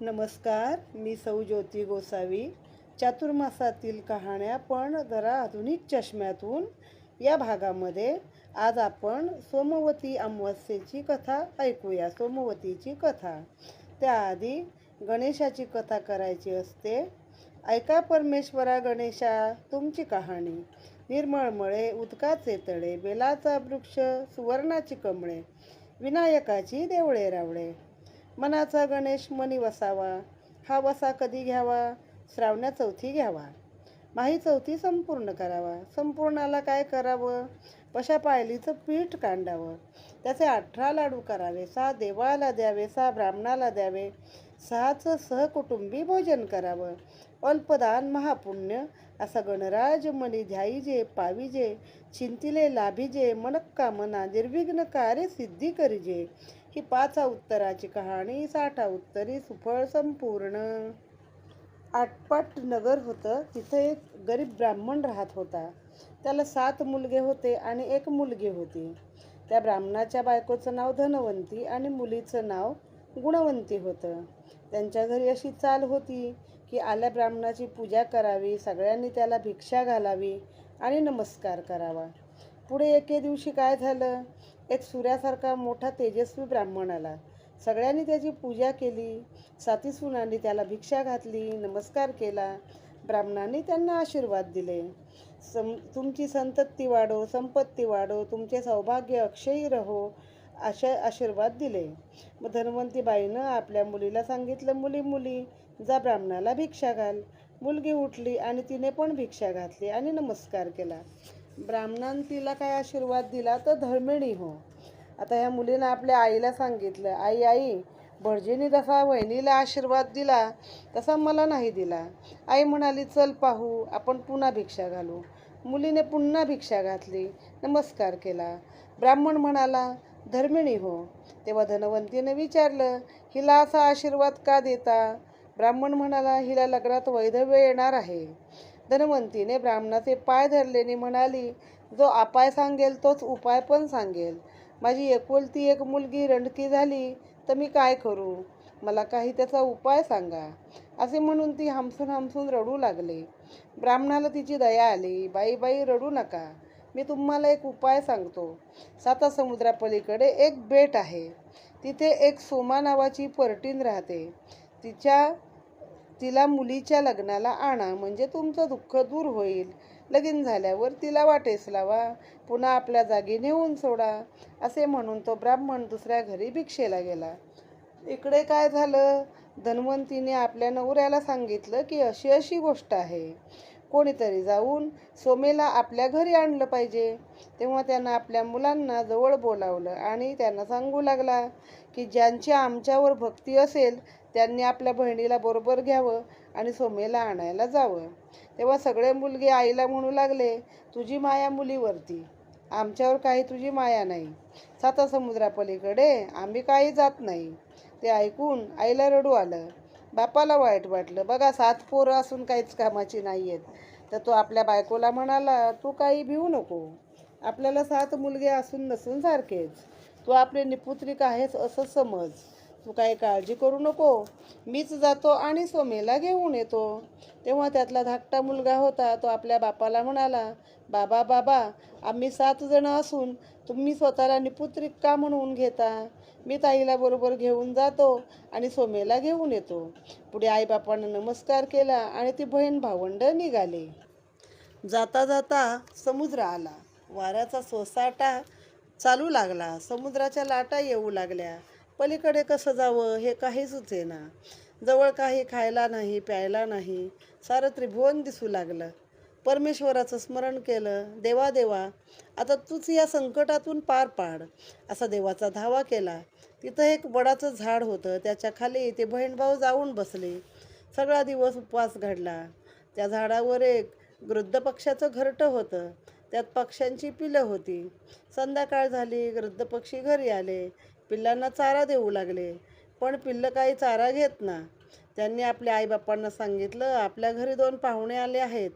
नमस्कार मी सौ ज्योती गोसावी. चातुर्मासातील कहाण्या पण जरा आधुनिक चष्म्यातून. या भागामध्ये आज आपण सोमवती अमावस्येची कथा ऐकूया सोमवतीची कथा. त्याआधी गणेशाची कथा करायची असते. ऐका परमेश्वरा गणेशा तुमची कहाणी. निर्मळमळे उदकाचे तळे बेलाचा वृक्ष सुवर्णाची कमळे विनायकाची देवळे रावळे. मनाचा गणेश मनी वसावा हा वसा कधी घ्यावा? श्रावण्या चौथी घ्यावा. माही चौथी संपूर्ण करावा. संपूर्णाला काय करावं? पशा पायलीचं पीठ कांडावं? त्याचे अठरा लाडू करावे सहा देवाला द्यावे सहा ब्राह्मणाला द्यावे सहाचं सहकुटुंबी भोजन करावं. अल्पदान महापुण्य असा गणराज मनी ध्याईजे पाविजे चिंतिले लाभिजे मनक्का मना निर्विघ्न कार्य सिद्धी करिजे. की पाच उत्तराची कहाणी साठा उत्तरी सुफळ संपूर्ण. आटपाट नगर होतं तिथं एक गरीब ब्राह्मण राहत होता. त्याला सात मुलगे होते आणि एक मुलगी होती. त्या ब्राह्मणाच्या बायकोचं नाव धनवंती आणि मुलीचं नाव गुणवंती होतं. त्यांच्या घरी अशी चाल होती की आल्या ब्राह्मणाची पूजा करावी सगळ्यांनी त्याला भिक्षा घालावी आणि नमस्कार करावा. पुढे एके दिवशी काय झालं? एक सूर्यासारखा मोठा तेजस्वी ब्राह्मण आला. सगळ्यांनी त्याची पूजा केली. साती सुनांनी त्याला भिक्षा घातली नमस्कार केला. ब्राह्मणांनी त्यांना आशीर्वाद दिले. सम तुमची संतती वाढो संपत्ती वाढो तुमचे सौभाग्य अक्षयी रहो अशा आशीर्वाद दिले. मग धन्वंती बाईनं आपल्या मुलीला सांगितलं मुली मुली जा ब्राह्मणाला भिक्षा घाल. मुलगी उठली आणि तिने पण भिक्षा घातली आणि नमस्कार केला. ब्राह्मणानं तिला काय आशीर्वाद दिला तर धर्मिणी हो. आता ह्या मुलीनं आपल्या आईला सांगितलं आई आई भटजीने जसा वहिनीला आशीर्वाद दिला तसा मला नाही दिला. आई म्हणाली चल पाहू आपण पुन्हा भिक्षा घालू. मुलीने पुन्हा भिक्षा घातली नमस्कार केला. ब्राह्मण म्हणाला धर्मिणी हो. तेव्हा धनवंतीने विचारलं हिला असा आशीर्वाद का देता? ब्राह्मण म्हणाला हिला लग्नात वैधव्य येणार आहे. धनवंतीने ब्राह्मणाचे पाय धरलेने म्हणाली जो अपाय सांगेल तोच उपाय पण सांगेल. माझी एकुलती एक मुलगी रंडकी झाली तर मी काय करू? मला काही त्याचा उपाय सांगा. असे म्हणून ती हमसून हमसून रडू लागले. ब्राह्मणाला तिची दया आली बाई बाई रडू नका. मी तुम्हाला एक उपाय सांगतो. साता समुद्रापलीकडे एक बेट आहे. तिथे एक सोमा नावाची परटीन राहते. तिच्या तिला मुलीच्या लग्नाला आणा म्हणजे तुमचं दुःख दूर होईल. लगीन झाल्यावर तिला वाटेस लावा पुन्हा आपल्या जागी नेऊन सोडा असे म्हणून तो ब्राह्मण दुसऱ्या घरी भिक्षेला गेला. इकडे काय झालं? धन्वंतीने आपल्या नवऱ्याला सांगितलं की अशी अशी गोष्ट आहे. कोणीतरी जाऊन सोमेला आपल्या घरी आणलं पाहिजे. तेव्हा त्यानं आपल्या मुलांना जवळ बोलावलं आणि त्यांना सांगू लागला की ज्यांची आमच्यावर भक्ती असेल त्यांनी आपल्या बहिणीला बरोबर घ्यावं आणि सोमेला आणायला जावं. तेव्हा सगळे मुलगे आईला म्हणू लागले तुझी माया मुलीवरती. आमच्यावर काही तुझी माया नाही. साता समुद्रापलीकडे आम्ही काही जात नाही. ते ऐकून आईला रडू आलं. बापाला वाईट वाटलं. बघा सात पोरं असून काहीच कामाची नाही आहेत तर तो आपल्या बायकोला म्हणाला तू काही भिवू नको. आपल्याला सात मुलगे असून नसून सारखेच. तू आपले निपुत्रिक आहेस असं समज. तू काही काळजी करू नको. मीच जातो आणि सोमेला घेऊन येतो. तेव्हा त्यातला धाकटा मुलगा होता तो आपल्या बापाला म्हणाला बाबा बाबा आम्ही सात जणं असून तुम्ही स्वतःला निपुत्रिक का म्हणून घेता? मी ताईला बरोबर घेऊन जातो आणि सोमेला घेऊन येतो. पुढे आईबापांना नमस्कार केला आणि ती बहीण भावंड निघाले. जाता जाता समुद्र आला. वाऱ्याचा सोसाटा चालू लागला. समुद्राच्या लाटा येऊ लागल्या. पलीकडे कसं जावं हे काही सुचेना जवळ काही खायला नाही प्यायला नाही. सारं त्रिभुवन दिसू लागलं. परमेश्वराचं स्मरण केलं देवा देवा आता तूच या संकटातून पार पाड. असा देवाचा धावा केला. तिथं एक वडाचं झाड होतं. त्याच्याखाली ते बहीणभाऊ जाऊन बसले. सगळा दिवस उपवास घडला. त्या झाडावर एक वृद्ध पक्षाचं घरटं होतं. त्यात पक्ष्यांची पिलं होती. संध्याकाळ झाली. वृद्ध पक्षी घरी आले. पिल्लांना चारा देऊ लागले. पण पिल्लं काही चारा घेत ना. त्यांनी आपल्या आईबापांना सांगितलं आपल्या घरी दोन पाहुणे आले आहेत.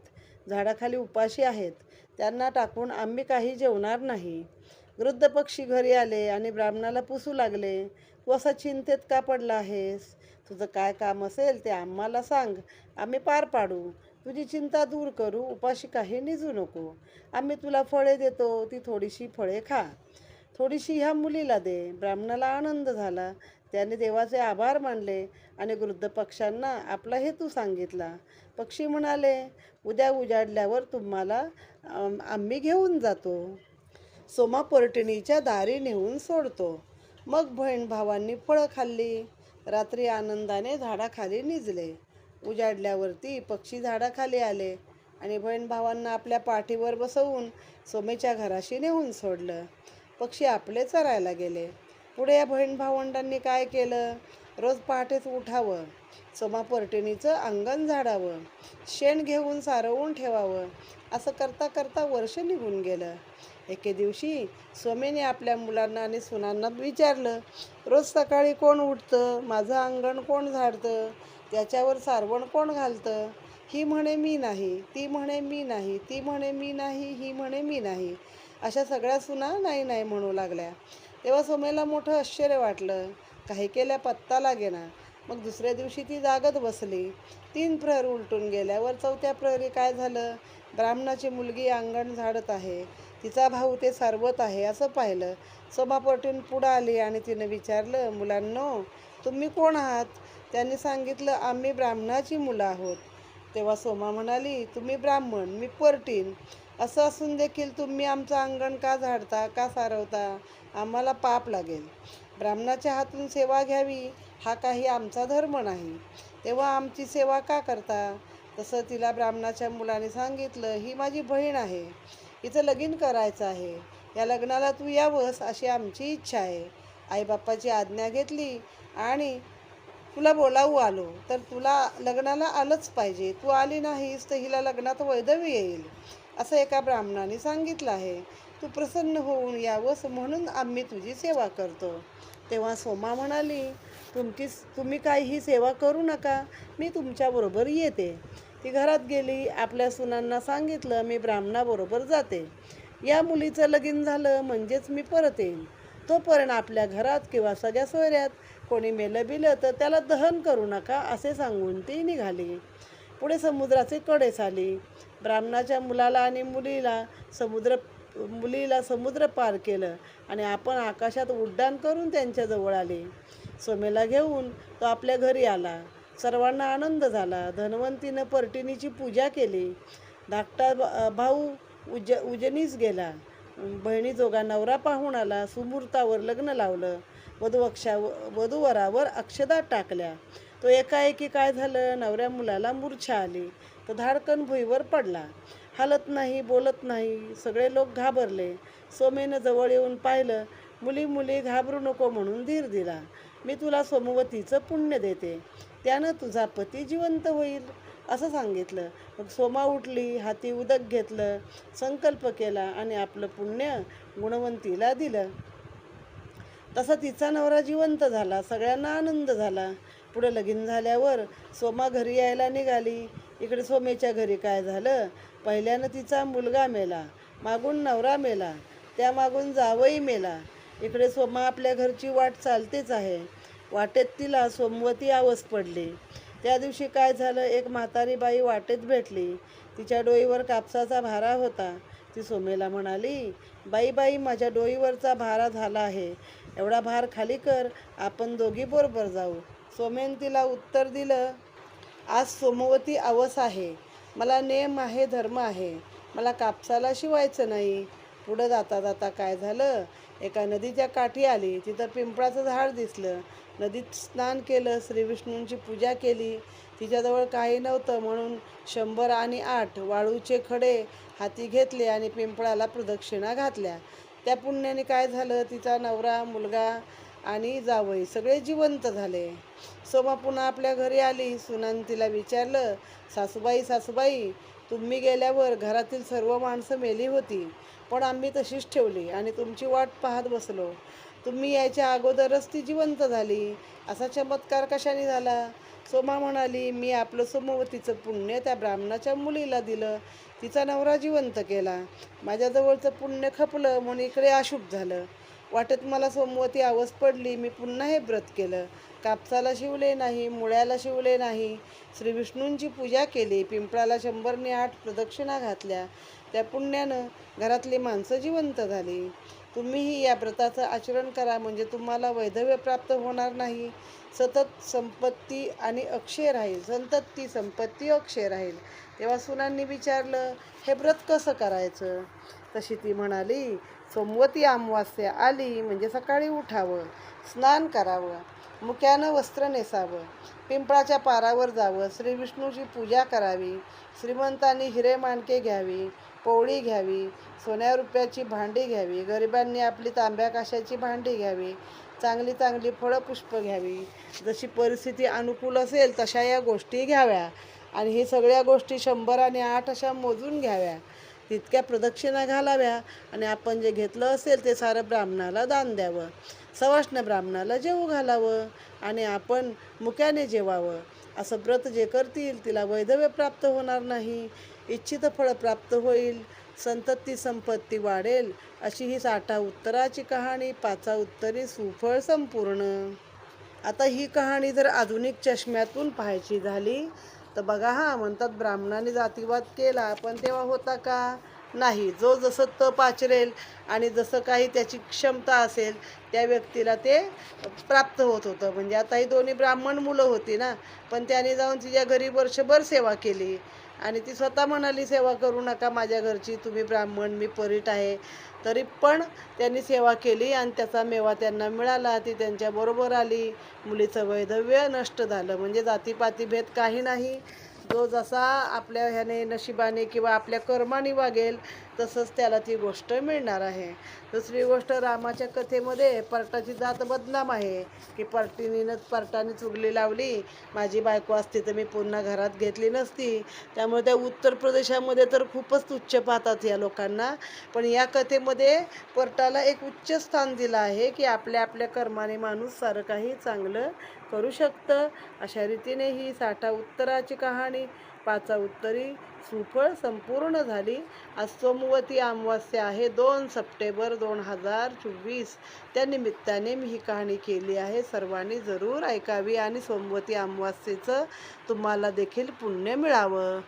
झाडाखाली उपाशी आहेत. त्यांना टाकून आम्ही काही जेवणार नाही. वृद्ध पक्षी घरी आले आणि ब्राह्मणाला पुसू लागले. तू असा चिंतेत का पडला आहेस? तुझं काय काम असेल ते आम्हाला सांग. आम्ही पार पाडू. तुझी चिंता दूर करू. उपाशी काही निजू नको. आम्ही तुला फळे देतो. ती थोडीशी फळे खा. थोडीशी ह्या मुलीला दे. ब्राह्मणाला आनंद झाला. त्याने देवाचे आभार मानले आणि वृद्ध पक्ष्यांना आपला हेतू सांगितला. पक्षी म्हणाले उद्या उजाडल्यावर तुम्हाला आम्ही घेऊन जातो. सोमापर्टिणीच्या दारी नेऊन सोडतो. मग बहीण भावांनी फळं खाल्ली. रात्री आनंदाने झाडाखाली निजले. उजाडल्यावरती पक्षी झाडाखाली आले आणि बहीण भावांना आपल्या पाठीवर बसवून सोमेच्या घराशी नेऊन सोडलं. पक्षी आपले चरायला गेले. पुढे या बहीण भावंडांनी काय केलं? रोज पहाटेच उठावं सोमा पर्टिणीचं अंगण झाडावं शेण घेऊन सारवून ठेवावं असं करता करता वर्ष निघून गेलं. एके दिवशी सोमेने आपल्या मुलांना आणि सुनांना विचारलं रोज सकाळी कोण उठतं? माझं अंगण कोण झाडतं? त्याच्यावर सारवण कोण घालतं? ही म्हणे मी नाही ती म्हणे मी नाही ती म्हणे मी नाही ही म्हणे मी नाही. अशा सगळ्या सुना नाही नाही म्हणू लागल्या. तेव्हा सोमेला मोठं आश्चर्य वाटलं. काही केल्या पत्ता लागेना. मग दुसऱ्या दिवशी ती जागत बसली. तीन प्रहर उलटून गेल्यावर चौथ्या प्रहरी काय झालं? ब्राह्मणाची मुलगी अंगण झाडत आहे. तिचा भाऊ ते सारवत आहे असं पाहिलं. सोमा पुढं आली आणि तिनं विचारलं मुलांनो तुम्ही कोण आहात? त्यांनी सांगितलं आम्ही ब्राह्मणाची मुलं आहोत. तेव्हा सोमा म्हणाली तुम्ही ब्राह्मण मी परटीन. असं असून देखील तुम्ही आमचं अंगण का झाडता का सारवता? आम्हाला पाप लागेल. ब्राह्मणाच्या हातून सेवा घ्यावी हा काही आमचा धर्म नाही. तेव्हा आमची सेवा का करता? तसं तिला ब्राह्मणाच्या मुलाने सांगितलं ही माझी बहीण आहे. हिचं लगीन करायचं आहे. या लग्नाला तू यावंस अशी आमची इच्छा आहे. आईबापाची आज्ञा घेतली आणि तुला बोलावू आलो तर तुला लग्नाला आलंच पाहिजे. तू आली नाहीस तर हिला लग्नात वैदवी येईल. असं एका ब्राह्मणाने सांगितलं आहे. तू प्रसन्न होऊन यावंस म्हणून आम्ही तुझी सेवा करतो. तेव्हा सोमा म्हणाली तुमची तुम्ही काहीही सेवा करू नका मी तुमच्याबरोबर येते. ती घरात गेली आपल्या सुनांना सांगितलं मी ब्राह्मणाबरोबर जाते. या मुलीचं लगीन झालं म्हणजेच मी परत येईन. तोपर्यंत आपल्या घरात किंवा सगळ्या सोयऱ्यात कोणी मेलं बिलं तर त्याला दहन करू नका असे सांगून ती निघाली. पुढे समुद्राचे कडे आली. ब्राह्मणाच्या मुलाला आणि मुलीला समुद्र मुलीला समुद्र पार केलं आणि आपण आकाशात उड्डाण करून त्यांच्याजवळ आले. सोमेला घेऊन तो आपल्या घरी आला. सर्वांना आनंद झाला. धन्वंतीनं पर्टिनीची पूजा केली. धाकटा भाऊ उज उजनीस गेला. बहिणीजोगा नवरा पाहून आला. सुमुहूर्तावर लग्न लावलं. वधूवक्षा वधूवरावर अक्षदा टाकल्या. तो एकाएकी काय झालं? नवऱ्या मुलाला मूर्छा आली. तो धाडकन भुईवर पडला. हालत नाही बोलत नाही. सगळे लोक घाबरले. सोमेनं जवळ येऊन पाहिलं मुली मुली घाबरू नको म्हणून धीर दिला. मी तुला सोमवतीचं पुण्य देते. त्यानं तुझा पती जिवंत होईल. असं सांगितलं. मग सोमा उठली हाती उदक घेतलं संकल्प केला आणि आपलं पुण्य गुणवंतीला दिलं. तसा तिचा नवरा जिवंत झाला. सगळ्यांना आनंद झाला. पुढं लगीन झाल्यावर सोमा घरी यायला निघाली. इकडे सोमेच्या घरी काय झालं? पहिल्यानं तिचा मुलगा मेला मागून नवरा मेला त्या मागून जावई मेला. इकडे सोमा आपल्या घरची वाट चालतेच आहे. वाटेत तिला सोमवती आवस पडली. त्या दिवशी काय झालं? एक म्हातारी बाई वाटेत भेटली. तिच्या डोईवर कापसाचा भारा होता. ती सोमेला म्हणाली बाई बाई माझ्या डोईवरचा भारा झाला आहे. एवढा भार खाली कर. आपण दोघी बरोबर जाऊ. सोमयंतीला उत्तर दिलं आज सोमवती आवस आहे. मला नेम आहे धर्म आहे. मला कापसाला शिवायचं नाही. पुढं जाता जाता काय झालं? एका नदीच्या काठी आली. तिथं पिंपळाचं झाड दिसलं. नदीत स्नान केलं श्रीविष्णूंची पूजा केली. तिच्याजवळ काही नव्हतं म्हणून शंभर आणि आठ वाळूचे खडे हाती घेतले आणि पिंपळाला प्रदक्षिणा घातल्या. त्या पुण्याने काय झालं? तिचा नवरा मुलगा आणि जावई सगळे जिवंत झाले. सोमा पुन्हा आपल्या घरी आली. सुनान तिला विचारलं सासूबाई सासूबाई तुम्ही गेल्यावर घरातील सर्व माणसं मेली होती पण आम्ही तशीच ठेवली आणि तुमची वाट पाहत बसलो. तुम्ही यायच्या अगोदरच ती जिवंत झाली. असा चमत्कार कशाने झाला? सोमा म्हणाली मी आपलं सोमवतीचं पुण्य त्या ब्राह्मणाच्या मुलीला दिलं. तिचा नवरा जिवंत केला. माझ्याजवळचं पुण्य खपलं म्हणून इकडे अशुभ झालं. वाटत मला सोमवती आवस पडली मी पुन्हा हे व्रत केलं. कापसाला शिवले नाही मुळ्याला शिवले नाही. श्री विष्णूंची पूजा केली पिंपळाला शंभरने आठ प्रदक्षिणा घातल्या. त्या पुण्यानं घरातली माणसं जिवंत झाली. तुम्हीही या व्रताचं आचरण करा म्हणजे तुम्हाला वैधव्य प्राप्त होणार नाही. सतत संपत्ती आणि अक्षय राहील संतती संपत्ती अक्षय राहील. तेव्हा सुनांनी विचारलं हे व्रत कसं करायचं? तशी ती म्हणाली सोमवती अमावास्या आली म्हणजे सकाळी उठावं स्नान करावं मुक्यानं वस्त्र नेसावं पिंपळाच्या पारावर जावं श्री विष्णूची पूजा करावी श्रीमंतांनी हिरे माणके घ्यावी पोळी घ्यावी सोन्या रुपयाची भांडी घ्यावी गरिबांनी आपली तांब्या काशाची भांडी घ्यावी चांगली चांगली फळं पुष्प घ्यावी जशी परिस्थिती अनुकूल असेल तशा या गोष्टी घ्याव्या आणि ही सगळ्या गोष्टी शंभर आणि आठ अशा मोजून घ्याव्या. तितक्या प्रदक्षिणा घालाव्या आणि आपण जे घेतलं असेल ते सारं ब्राह्मणाला दान द्यावं. सवाष्ण ब्राह्मणाला जेवू घालावं आणि आपण मुक्याने जेवावं. असं व्रत जे करतील तिला वैधव्य प्राप्त होणार नाही. इच्छित फळ प्राप्त होईल. संतती संपत्ती वाढेल. अशी ही साठा उत्तराची कहाणी. पाचा उत्तरी सुफळ संपूर्ण. आता ही कहाणी जर आधुनिक चष्म्यातून पाहायची झाली तर बघा हा म्हणतात ब्राह्मणाने जातीवाद केला पण तेव्हा होता का? नाही. जो जसं तप आचरेल आणि जसं काही त्याची क्षमता असेल त्या व्यक्तीला ते प्राप्त होत होतं. म्हणजे आता ही दोन्ही ब्राह्मण मुलं होती ना पण त्याने जाऊन तिच्या घरी वर्षभर सेवा केली. आणि ती स्वतः म्हणाली सेवा करू नका माझ्या घरची तुम्ही ब्राह्मण मी परीट आहे. तरी पण त्यांनी सेवा केली आणि त्याचा मेवा त्यांना मिळाला. ती त्यांच्याबरोबर आली. मुलीचं वैधव्य नष्ट झालं. म्हणजे जातीपाती भेद काही नाही. जो जसा आपल्या ह्याने नशिबाने किंवा आपल्या कर्माने वागेल तसंच त्याला ती गोष्ट मिळणार आहे. दुसरी गोष्ट रामाच्या कथेमध्ये पर्टाची जात बदनाम आहे. की पर्टिनीनं पर्टाने चुगली लावली माझी बायको असती तर मी पुन्हा घरात घेतली नसती. त्यामुळे त्या उत्तर प्रदेशामध्ये तर खूपच तुच्छ पाहतात या लोकांना. पण या कथेमध्ये पर्टाला एक उच्च स्थान दिलं आहे की आपल्या आपल्या कर्माने माणूस सारं काही चांगलं करू शकतं. अशा रीतीने ही साठा उत्तराची कहाणी पाचा उत्तरी सुफळ संपूर्ण झाली. आज सोमवती अमावास्या आहे दोन सप्टेंबर दोन हजार चोवीस. त्या निमित्ताने मी ही कहाणी केली आहे. सर्वांनी जरूर ऐकावी आणि सोमवती अमावास्येचं तुम्हाला देखील पुण्य मिळावं.